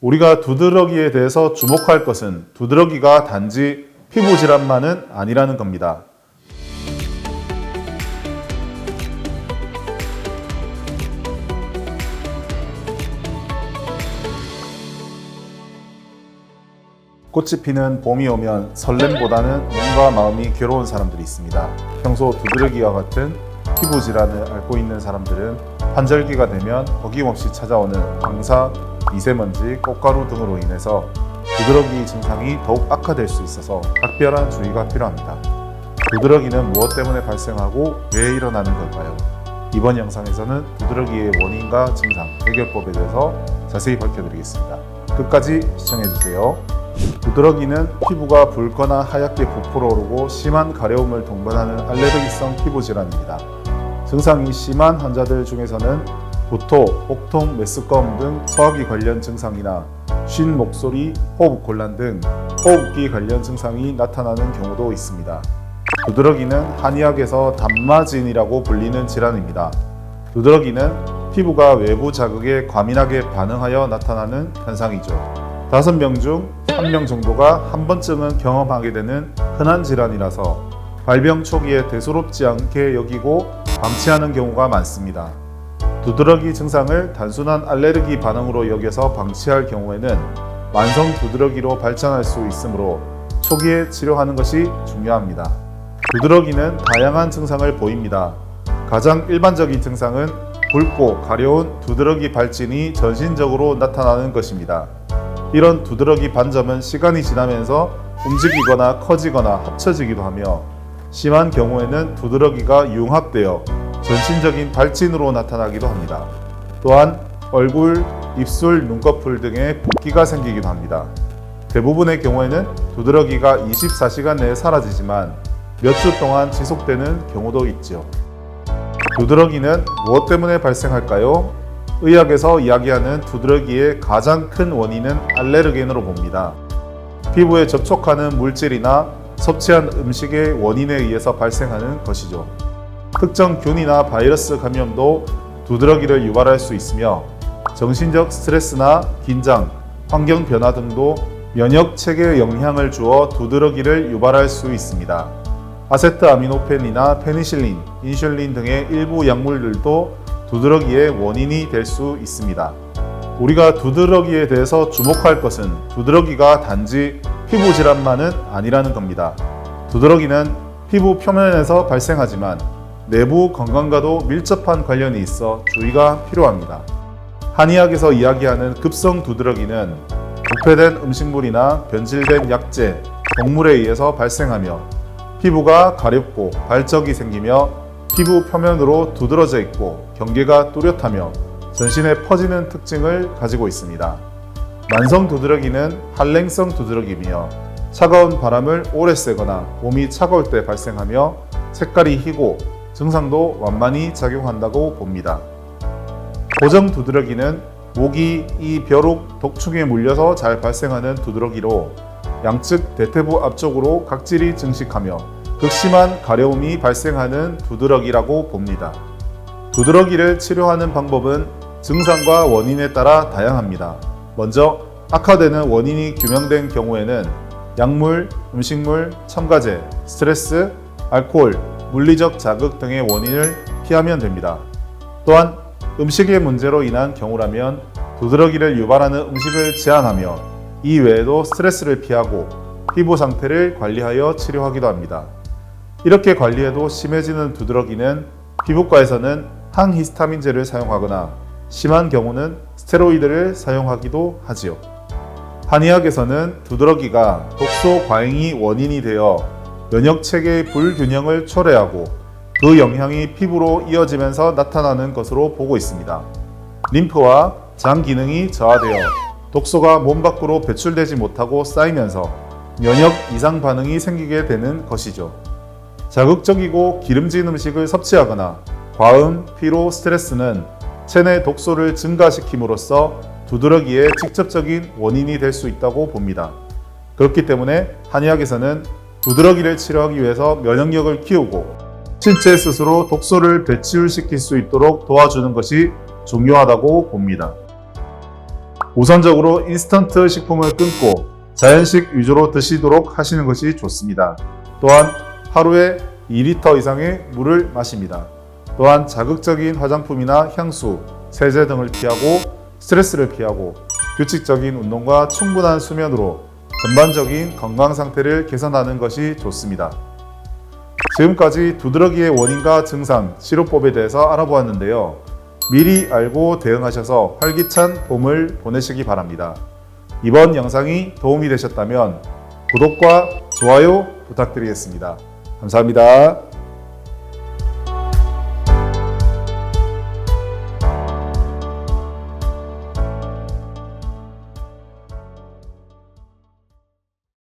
우리가 두드러기에 대해서 주목할 것은 두드러기가 단지 피부 질환만은 아니라는 겁니다. 꽃이 피는 봄이 오면 설렘보다는 몸과 마음이 괴로운 사람들이 있습니다. 평소 두드러기와 같은 피부 질환을 앓고 있는 사람들은 환절기가 되면 어김없이 찾아오는 황사, 미세먼지, 꽃가루 등으로 인해서 두드러기 증상이 더욱 악화될 수 있어서 각별한 주의가 필요합니다. 두드러기는 무엇 때문에 발생하고 왜 일어나는 걸까요? 이번 영상에서는 두드러기의 원인과 증상, 해결법에 대해서 자세히 밝혀드리겠습니다. 끝까지 시청해주세요. 두드러기는 피부가 붉거나 하얗게 부풀어 오르고 심한 가려움을 동반하는 알레르기성 피부 질환입니다. 증상이 심한 환자들 중에서는 구토, 혹통, 메스꺼움 등 소화기 관련 증상이나 쉰 목소리, 호흡 곤란 등 호흡기 관련 증상이 나타나는 경우도 있습니다. 두드러기는 한의학에서 단마진이라고 불리는 질환입니다. 두드러기는 피부가 외부 자극에 과민하게 반응하여 나타나는 현상이죠. 다섯 명 중 한 명 정도가 한 번쯤은 경험하게 되는 흔한 질환이라서 발병 초기에 대수롭지 않게 여기고 방치하는 경우가 많습니다. 두드러기 증상을 단순한 알레르기 반응으로 여겨서 방치할 경우에는 만성 두드러기로 발전할 수 있으므로 초기에 치료하는 것이 중요합니다. 두드러기는 다양한 증상을 보입니다. 가장 일반적인 증상은 붉고 가려운 두드러기 발진이 전신적으로 나타나는 것입니다. 이런 두드러기 반점은 시간이 지나면서 움직이거나 커지거나 합쳐지기도 하며 심한 경우에는 두드러기가 융합되어 전신적인 발진으로 나타나기도 합니다. 또한 얼굴, 입술, 눈꺼풀 등에 붓기가 생기기도 합니다. 대부분의 경우에는 두드러기가 24시간 내에 사라지지만 몇 주 동안 지속되는 경우도 있지요. 두드러기는 무엇 때문에 발생할까요? 의학에서 이야기하는 두드러기의 가장 큰 원인은 알레르겐으로 봅니다. 피부에 접촉하는 물질이나 섭취한 음식의 원인에 의해서 발생하는 것이죠. 특정 균이나 바이러스 감염도 두드러기를 유발할 수 있으며 정신적 스트레스나 긴장, 환경 변화 등도 면역 체계에 영향을 주어 두드러기를 유발할 수 있습니다. 아세트아미노펜이나 페니실린, 인슐린 등의 일부 약물들도 두드러기의 원인이 될 수 있습니다. 우리가 두드러기에 대해서 주목할 것은 두드러기가 단지 피부 질환만은 아니라는 겁니다. 두드러기는 피부 표면에서 발생하지만 내부 건강과도 밀접한 관련이 있어 주의가 필요합니다. 한의학에서 이야기하는 급성 두드러기는 부패된 음식물이나 변질된 약재, 동물에 의해서 발생하며 피부가 가렵고 발적이 생기며 피부 표면으로 두드러져 있고 경계가 뚜렷하며 전신에 퍼지는 특징을 가지고 있습니다. 만성 두드러기는 한랭성 두드러기이며 차가운 바람을 오래 쐬거나 몸이 차가울 때 발생하며 색깔이 희고 증상도 완만히 작용한다고 봅니다. 고정 두드러기는 모기, 이, 벼룩, 독충에 물려서 잘 발생하는 두드러기로 양측 대퇴부 앞쪽으로 각질이 증식하며 극심한 가려움이 발생하는 두드러기라고 봅니다. 두드러기를 치료하는 방법은 증상과 원인에 따라 다양합니다. 먼저 악화되는 원인이 규명된 경우에는 약물, 음식물, 첨가제, 스트레스, 알코올, 물리적 자극 등의 원인을 피하면 됩니다. 또한 음식의 문제로 인한 경우라면 두드러기를 유발하는 음식을 제한하며 이 외에도 스트레스를 피하고 피부 상태를 관리하여 치료하기도 합니다. 이렇게 관리해도 심해지는 두드러기는 피부과에서는 항히스타민제를 사용하거나 심한 경우는 스테로이드를 사용하기도 하지요. 한의학에서는 두드러기가 독소 과잉이 원인이 되어 면역 체계의 불균형을 초래하고 그 영향이 피부로 이어지면서 나타나는 것으로 보고 있습니다. 림프와 장 기능이 저하되어 독소가 몸 밖으로 배출되지 못하고 쌓이면서 면역 이상 반응이 생기게 되는 것이죠. 자극적이고 기름진 음식을 섭취하거나 과음, 피로, 스트레스는 체내 독소를 증가시킴으로써 두드러기의 직접적인 원인이 될 수 있다고 봅니다. 그렇기 때문에 한의학에서는 두드러기를 치료하기 위해서 면역력을 키우고 신체 스스로 독소를 배출시킬 수 있도록 도와주는 것이 중요하다고 봅니다. 우선적으로 인스턴트 식품을 끊고 자연식 위주로 드시도록 하시는 것이 좋습니다. 또한 하루에 2리터 이상의 물을 마십니다. 또한 자극적인 화장품이나 향수, 세제 등을 피하고 스트레스를 피하고 규칙적인 운동과 충분한 수면으로 전반적인 건강 상태를 개선하는 것이 좋습니다. 지금까지 두드러기의 원인과 증상, 치료법에 대해서 알아보았는데요. 미리 알고 대응하셔서 활기찬 봄을 보내시기 바랍니다. 이번 영상이 도움이 되셨다면 구독과 좋아요 부탁드리겠습니다. 감사합니다.